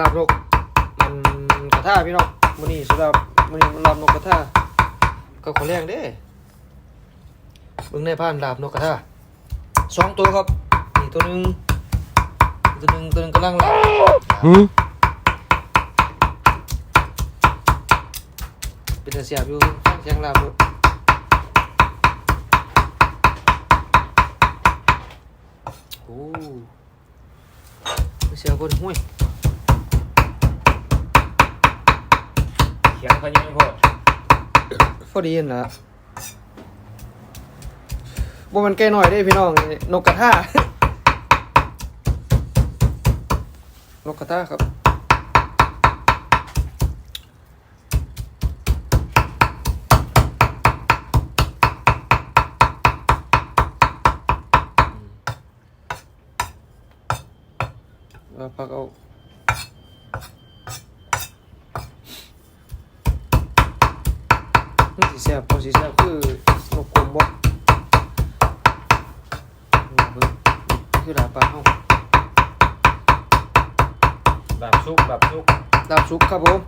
ลาบนกมันกระทาพี่น้องมื้อนี้สำหรับมื้อนี้มันลาบนกกระทาก็ขอแรงเด้เบิ่งในพานลาบนกกระทาสองตัวครับนี่ตัวหนึงตัวหนึงตัวหนึงกำลังลาบหืมเป็นตาเสียบอยู่เสียงลาบอยู่โอ้เสียบนห้วย เขียงเขายังไม่พอพอดีนั่นล่ะบ่มันแก่หน่อยเด้พี่น้อง นกกระทานกกระทาครับเอาพักเอา นี่สีแซ่บพอสีแซ่บคือนกกลมบ่นี่เบิ่งนี่คือดาบปลาเฮาแบบซุกแบบซุกดาบสุกครับผม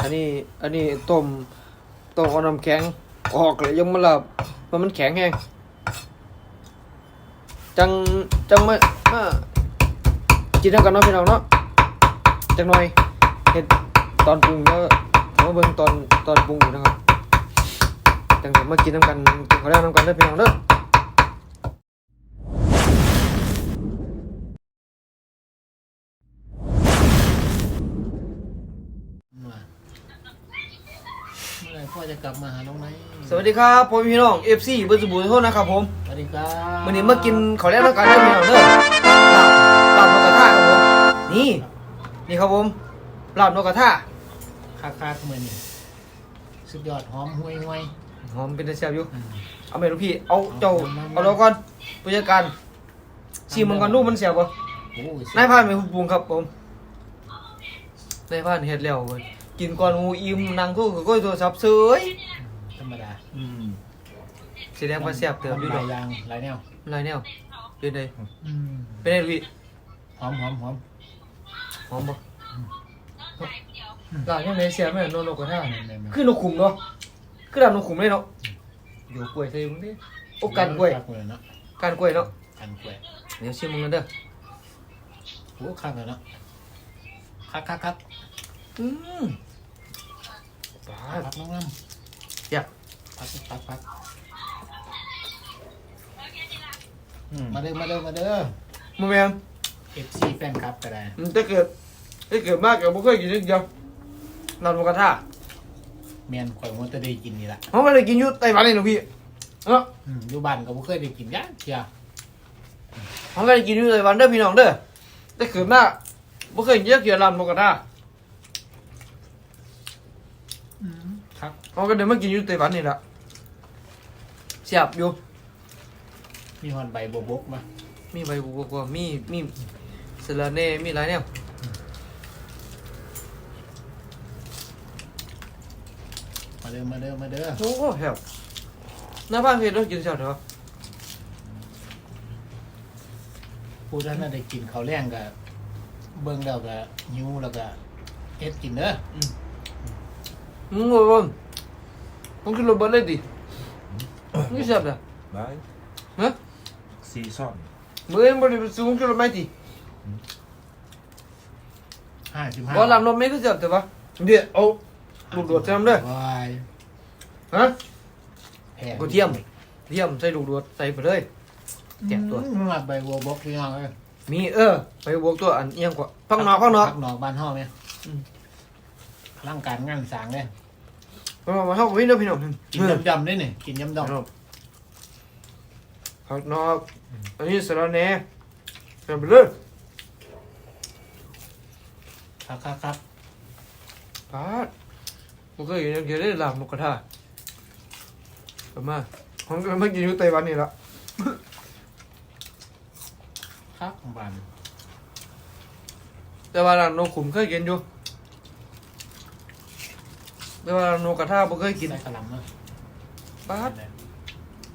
อันนี้อันนี้ต้มต้มเอาน้ำแข็งออกเลยยังมาหลับมันมันแข็งแฮงจังจังมามากินน้ำกันเนาะพี่น้องเนาะ จังหน่อยเห็ดตอนปรุงแล้วมาเบิ่งตอนตอนปรุงอยู่นะครับจังเดี๋ยวมากินน้ำกันกินข้าวแล้น้ำกันเด้อพี่น้องเด้อเมื่อไหรพ่อจะกลับมาหาน้องไหมสวัสดีครับผมพี่น้อง FC เบอร์สบู่โทษนะครับผมสวัสดีครับวันนี้มากินข้าวแล้น้ำกันเด้อพี่น้องเด้อลาบลาบนกกระทาครับผมนี่ นี่ครับผมลาบนกกระทาคาคาเมื่อนี่สุดยอดหอมห่วยห่วยหอมเป็นตาแซ่บอยู่อืมเอาไหมลูกพี่ เอาเจ้าเอามามาเอาเราก่อนผู้จัดการชิมมันก่อนลูกมันเสียบบ่โอ้ยนายพานเป็นผู้ปรุงครับผมนายพานเฮ็ดแล้วเว้ยกินก่อนหมูอิ่มนั่งคู่กับก้อยโทรศัพท์เสยธรรมดาอืมแสดงว่าแซ่บเติมอยู่หดลาอยกอย่างหลายแนวหลายแนวเป็นไดอืมเป็นไดลูกพี่หอมหอมหอม หอมบ่ลาบยังไงเสียบแม่นนกกระทาแม่นแม่นแม่นคือนกขุมเนาะคือดาบนกขุมเลยเนาะอยู่กล้วยใส่มึงดิโอ้กันกล้วยคักเลยเนาะกันกล้วยเนาะกันกล้วยเดี๋ยวชิมมึงกันเด้อโอ้คักเลยเนาะคักคักคักอืมปาดคักน้องน้อยากำพักพักพักอืมมาเด้อมาเด้อมาเด้อมึงแม่ ง FC แฟนคลับก็ได้มันจะเกิดจะเกิดมากกับบ่เคยกินนึกเดียวลาบนกกระทาแม่นข่อยมันจะได้กินนี่ละเพราะมันได้กินอยู่ไต้หวันเลยนะพี่เนาะอืมอยู่บ้านก็บ่เคยได้กินย่างเชียวมันก็ได้กินอยู่ไต้หวันเด้อพี่น้องเด้อแต่เกิดมากบ่เคยกินเยอะเกี่ยวลาบนกกระทาครับเขาก็เดินมากินอยู่ไต้หวันนี่ล่ะเสียบอยู่มีฮอนใบบัวบกมามีใบบัวกว่ามีมี สะระแหน่มีหลายแนวมาเด้อมาเด้อมาเด้อโอ้โหแฮวหน้าบ้านเฮ็ดแล้วกินเช้าเถอะผู้ท่านน่ะได้กินข้าวแรงก็เบิ่งแล้วก็หิวแล้วก็เฮ็ดกินเด้ออืมว่าว่าต้องกินรถบัสเลยดินี่แซ่บนะได้ฮะซีซ่อนมื้อนี้บ่ได้ไปซื้อกินรถไหมติ ห้าสิบห้าบ่ลำรถไม่ก็แซ่บแต่ว่าเดี๋ยวเอาลูกโดดใส่น้ำเด้อวายฮะแพงกระเทียมเทียมใส่ลูกโดดใส่ไปเลยแจกตัวอืมมาใบบัวบกพี่น้องเอ้ยมีเออ ไปบวกตัวอันเอียงกว่าพักนอกพักนอก พักนอกบ้านเฮาแม่อืม ร่างการงานสร้างเด้พักนอกมาเฮาพี่น้องพี่น้องกินยำๆเด้นี่กินยำดองพักนอก อันนี้สะระแหน่ใส่ไปเลย ครับครับครับปาดบ่เคยกินจังซี่ได้ลาบนกกระทาเอามาผมก็มากินอยู่ไต้หวันนี่ล่ะครับบ้านแต่ว่าร้านนกขุมเคยกินอยู่แต่ว่าร้านนกกระทาบ่เคยกินใส่กระหล่ำเนาะปาด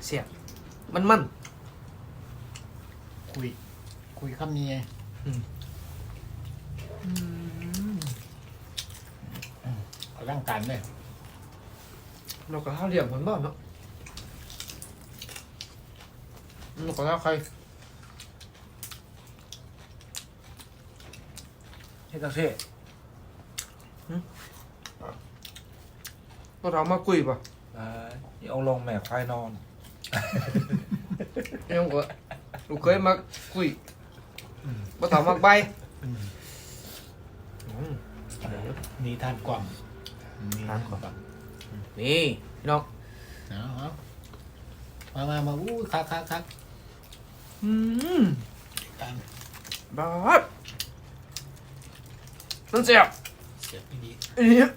เสียบมันมันขคุย คุยคำนี้ไง อืม การเลยนกกระทาเลี้ยงผลบ้านเนาะนกกระทาใครเฮ็ดจังซี่ก็ถามมาคุยป่ะเอ้ยเอาลงแม่ควายนอนยังก็ลูกเคยมาคุยมาถามมาใบอืมนี่ทานกล่อมนี่ ทานกล่อมนี่พี่น้องเอาเอามามามาอู้คักคักคักอืมการบาดมันเสียบเสียบดีอันนี้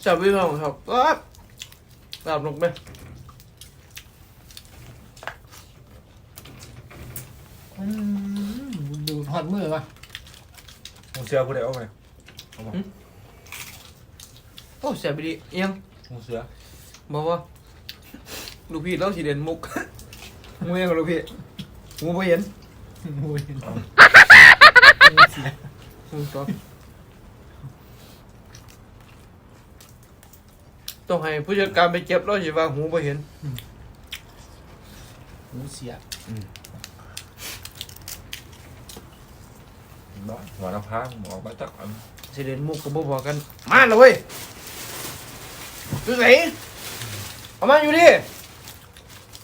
เสียบพี่น้องครับบาดตามลงไปอืมดูทอดมือวะมูเสือผู้ใดเอาไปเอามา โอ้เสียบไปดีเอียงมูเสือบอกว่าลูกพี่เล่าสีเด่นมุกงูเองกับลูกพี่งูไปเห็นมุ้ยงูตัวต้องให้ผู้จัดการไปเก็บแล้วสิว่าหูไปเห็นหมูเสียบบ่หัวน้ำพังหมอมาจักอัน สิเด่นมุกกับบ่บอกกัน มาเลย เว้ยดูไหนเอามาอยู่ดิ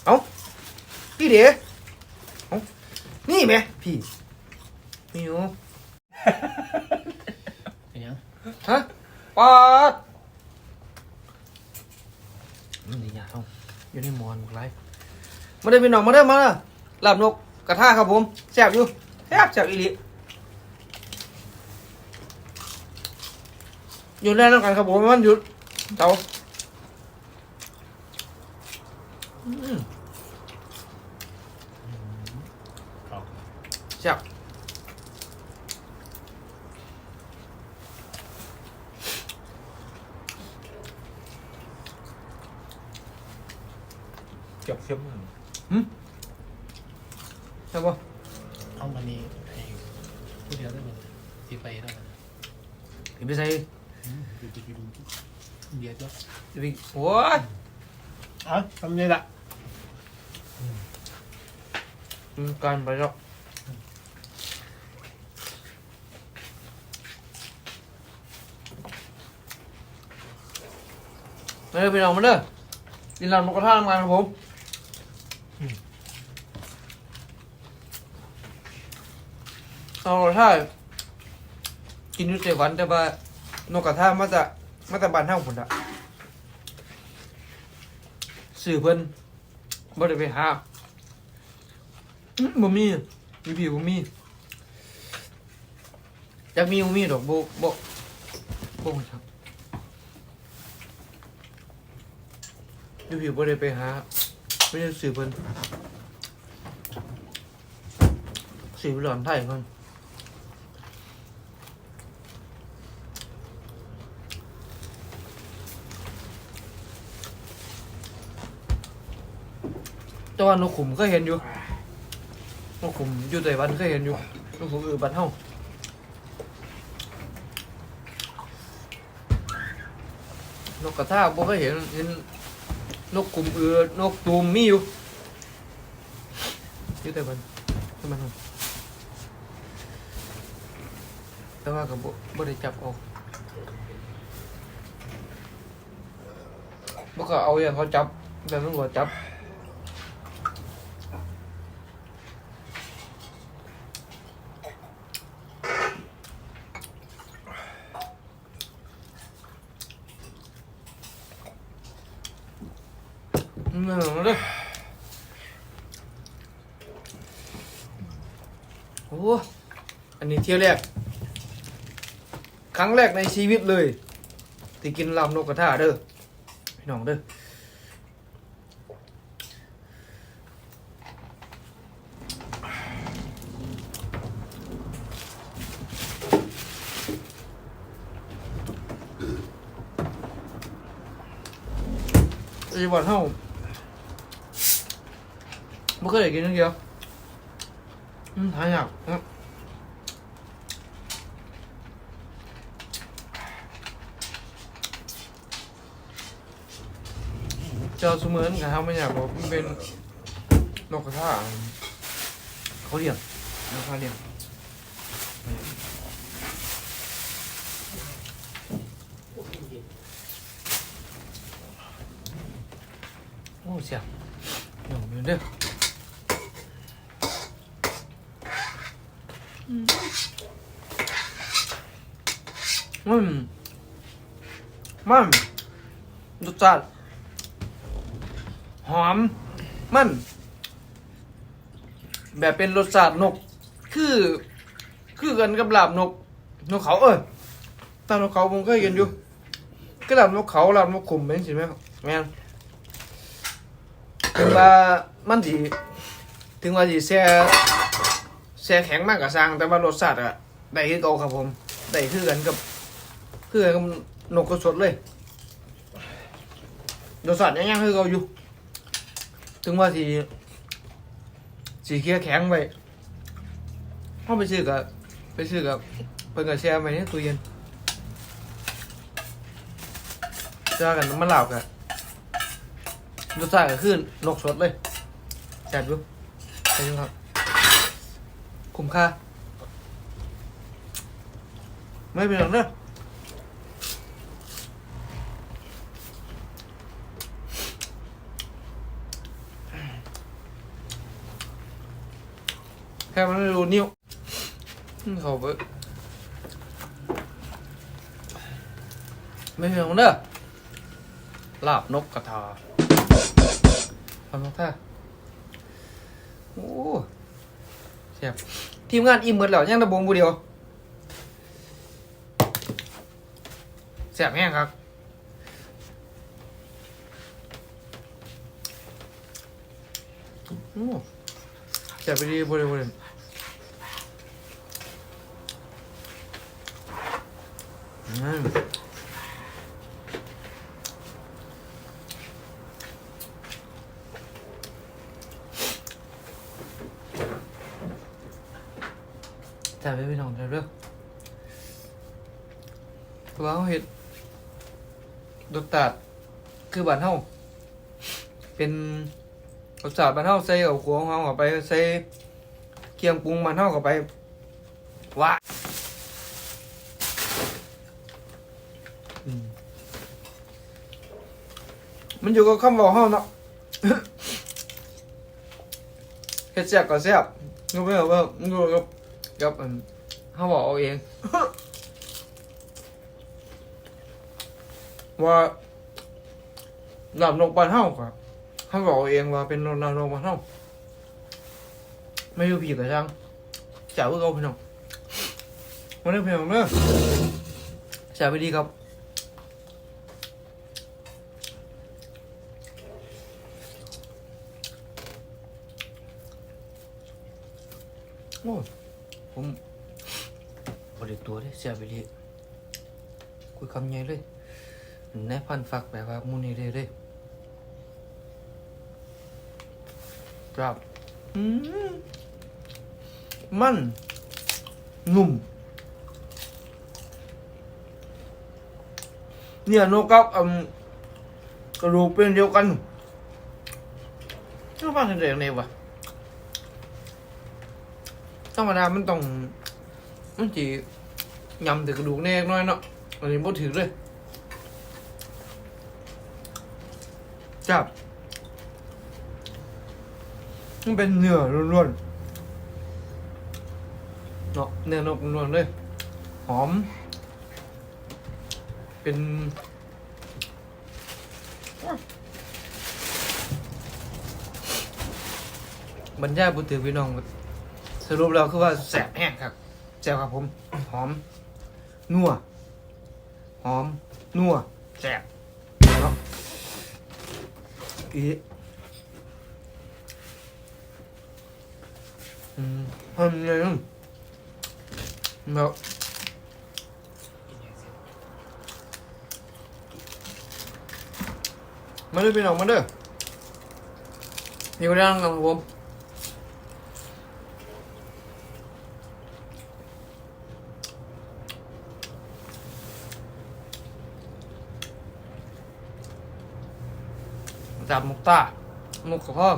เอาพี่เด๋เอานี่แม่พี่นี่อยู่เป็นยังฮะปาดมันนี่ยาเอาอยู่ในหมอนหมดไรมาได้อพี่น้องมาได้อมาเด้อลาบนกกระทะครับผมแซ่บอยู่แซ่บแซ่บอีหลีอยู่ได้แล้วกันครับผมมันหยุดเตาอืม เอา แซ่บเก็บเข้มมันแซ่บปะเอามานี่ให้ผู้เดียวได้หมดที่ไปได้ไหมพี่ไปใส่อืมดูดูดูดูเบียร์จ้ะพี่โอ้ยเอาทำนี่ละ อืมการไปแล้วเด้อพี่น้องมาเด้อกินลาบนกกระทะทำงานครับผมเอาถ้ากินอยูเซวันแต่ว่านกกระทามาจากมาจากบ้านเท่าผลอะสื่อเพิ่น บ่ได้ไปหาบ่มีมีพี่บ่มีอยากมีบ่มีดอกบ่บ่บ่ครับอยู่พี่บ่ได้ไปหาไม่ได้สื่อเพิ่นสื่อหลอนไทยเพิ่น แต่ว่านกขุมก็เห็นอยู่นกขุมอยู่ไต้หวันก็เห็นอยู่นกขุมอือบันเฮานกกระทาบ่ก็เห็นเห็นนกขุมอือนกตูมมีอยู่อยู่ไต้หวันไต้หวันเฮาแต่ว่าก็บ่บ่ได้จับเอาบ่ก็เอาอย่างเขาจับแบบนั้นก็จับ อืมเอาเลยโอ้อันนี้ เที่ยวแรก ครั้งแรกในชีวิตเลย ที่กินลาบนกกระทาเด้อพี่น้องเด้อไอ้บอลเฮาบไม่เคยได้กินนึงเดียวอืมหายากนะ จ้าสมือนกับเขาไม่อยากบอกมันเป็นนกกระทาเขาเรียกนกกระทาเรียกโอ้เสียเดี๋ยวเดี๋ยวมันมันรสชาติห อม มัน แบบเป็นรสชาตินก คือ คือกันกับลาบนก นกเขา เอ้ยตามนกเขาผมเคยเห็นอยู่ก็ลาบนกเขาลาบนกขุมเป็นสิไหมครับแม่นถึงว่ามันสีถึงว่าสีแช่แช่แข็งมากกับสร้างแต่ว่ารสชาติอะได้คือเก่าครับผมได้คือกันกับคือกันกับนกกระสดเลยรสชาติยังยังคือเก่าอยู่ ถึงว่าสีสีเคี้ยวแข็งไปเข้าไปซื้อกับไปซื้อกับเพิ่นกับแช่ไว้ในตู้เย็นเจอกันมันเหล่ากันรสชาติก็คือนกสดเลยแซ่บอยู่ใช่ไหมครับ คุ้มค่า ไม่เป็นไรอกเนอะ แค่มันไม่รู้นิ้วเขาไปไม่เป็นไรเนอะลาบนกกระทาทำนกท่าโอ้เสียบทีมงานอิ่มหมดแล้วยังระบงบูเดียวแซ่บแห้งครับโอ้แซ่บไปดีบริบริ อืมแซ่บไปพี่น้องแซ่บเด้อว้าเห็ดรสชาติคือบ้านเฮาเป็นรสชาติบ้านเฮาใส่เอาขัวของเฮาเข้าไปใส่เคียงปรุงบ้านเฮาเข้าไปว่าอืม มันอยู่กับคำบอกเฮาเนาะเฮ็ดแซ่บก็แซ่บก็ไม่เอาว่ามันอยู่กับกับอันเฮาบอกเอาเอง ว่าหลับนกบ้านเฮาครับเขาบอกเอาเองว่าเป็นหลับนกบ้านเฮาไม่รู้ผีกับช่างจ่าเพื่อเขาพี่น้องวันนี้เพียงเนอจ่าไปดีครับ โอ้ยผมบริตัวเลยจ่าไปดีคุยคำใหญ่เลยแนบพันฝักแบบว่ามูนี่เลยเลยครับอืมมันนุ่ม เนี่ยนกกับอืมกระดูกเป็นเดียวกันช่างบ้านกันเองเนี่ยวะ ธรรมดามันต้องมันจียำแต่กระดูกแน่น้อยเนาะอันนี้บ่ถือเลยจับมันเป็นเนื้อล้วนๆเนาะเนื้อนกล้วนๆเลยหอม เป็นบรรยายบุตรพี่น้อง สรุปแล้วคือว่าแสบแห้งครับแสบครับผม หอม นัว หอม นัว แสบเนาะอีอืมทำยังไงอะแบบมาเด้อพี่น้องมาเด้อมีคนดังกับผม จับมุกตามุกกับพ่อ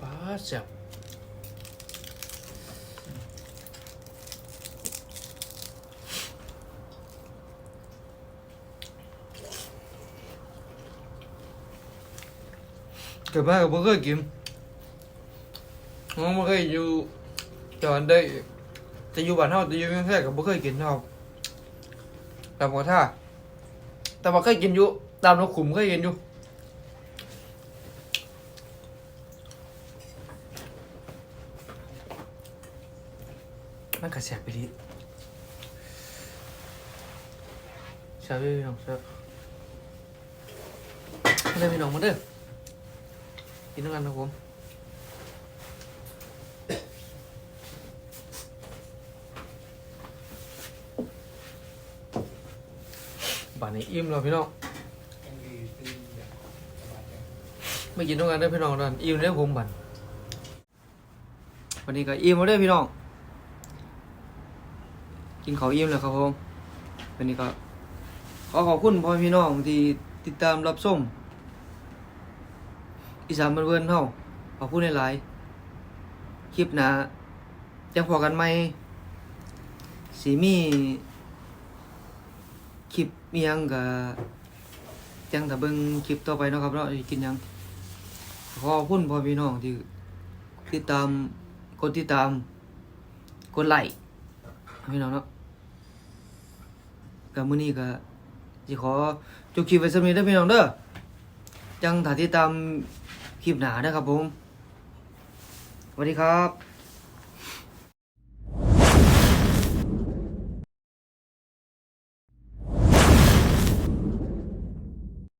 ป้าเสียบเกิดมากับบ่เคยกินน้องบ่เคยอยู่ จอนได้จะอยู่บ้านเฮาจะอยู่เมืองแท้ก็บ่เคยกินเฮาตามกระท่าแต่ว่าเคยกินอยู่ตามนกขุมเคยกินอยู่มันก็แซ่บไปดิแซ่บพี่น้องแซ่บเด้พี่น้องมาเด้อกินด้วยกันนะผม บ้านนี้อิ่มแล้วพี่น้องไม่กินด้วยกันเด้พี่น้องนั่นอิ่มเด้อผมบันวันนี้ก็อิ่มแล้วเด้พี่น้อง กินข้าวอิ่มแล้วครับผมวันนี้ก็ขอขอบคุณพ่อพี่น้องที่ติดตามรับชมอีสานบ้านเวิร์นเฮาขอบคุณหลายๆคลิปหน้าจะพอกันไหมสีมี มียังก็จังถ้าเบิ่งคลิปต่อไปเนาะครับเนาะสิกินหยังขอขอบคุณพ่อพี่น้องที่ติดตามกดติดตามกดไลค์พี่น้องเนาะก็มื้อนี้ก็สิขอจบคลิปไว้สำนี้เด้อพี่น้องเด้อจังถ้าติดตามคลิปหน้านะครับผมสวัสดีครับ